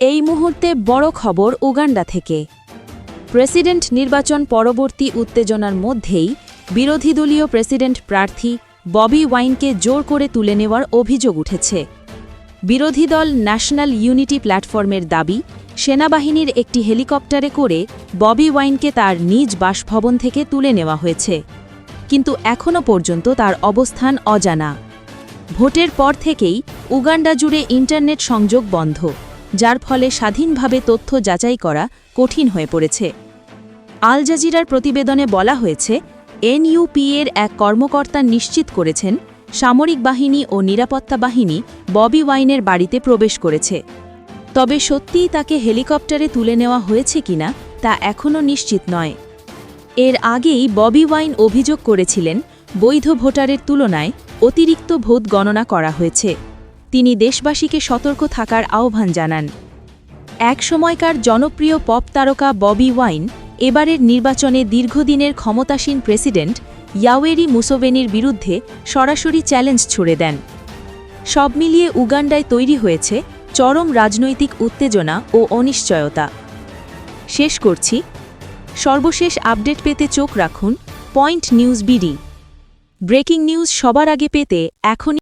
এই মুহূর্তে বড় খবর উগান্ডা থেকে। প্রেসিডেন্ট নির্বাচন পরবর্তী উত্তেজনার মধ্যেই বিরোধী দলীয় প্রেসিডেন্ট প্রার্থী ববি ওয়াইনকে জোর করে তুলে নেওয়ার অভিযোগ উঠেছে। বিরোধী দল ন্যাশনাল ইউনিটি প্ল্যাটফর্মের দাবি, সেনাবাহিনীর একটি হেলিকপ্টারে করে ববি ওয়াইনকে তার নিজ বাসভবন থেকে তুলে নেওয়া হয়েছে। কিন্তু এখনও পর্যন্ত তার অবস্থান অজানা। ভোটের পর থেকেই উগান্ডা জুড়ে ইন্টারনেট সংযোগ বন্ধ। যার ফলে স্বাধীনভাবে তথ্য যাচাই করা কঠিন হয়ে পড়েছে। আল জাজিরার প্রতিবেদনে বলা হয়েছে এনইউপিএর এক কর্মকর্তা নিশ্চিত করেছেন, সামরিক বাহিনী ও নিরাপত্তা বাহিনী ববি ওয়াইনের বাড়িতে প্রবেশ করেছে। তবে সত্যিই তাকে হেলিকপ্টারে তুলে নেওয়া হয়েছে কিনা তা এখনও নিশ্চিত নয়। এর আগেই ববি ওয়াইন অভিযোগ করেছিলেন, বৈধ ভোটারের তুলনায় অতিরিক্ত ভোট গণনা করা হয়েছে। তিনি দেশবাসীকে সতর্ক থাকার আহ্বান জানান। এক সময়কার জনপ্রিয় পপ তারকা ববি ওয়াইন এবারের নির্বাচনে দীর্ঘদিনের ক্ষমতাসীন প্রেসিডেন্ট ইয়াওয়েরি মুসোভেনির বিরুদ্ধে সরাসরি চ্যালেঞ্জ ছুড়ে দেন। সব মিলিয়ে উগান্ডায় তৈরি হয়েছে চরম রাজনৈতিক উত্তেজনা ও অনিশ্চয়তা। শেষ করছি। সর্বশেষ আপডেট পেতে চোখ রাখুন point news BD. Breaking news সবার আগে পেতে এখনই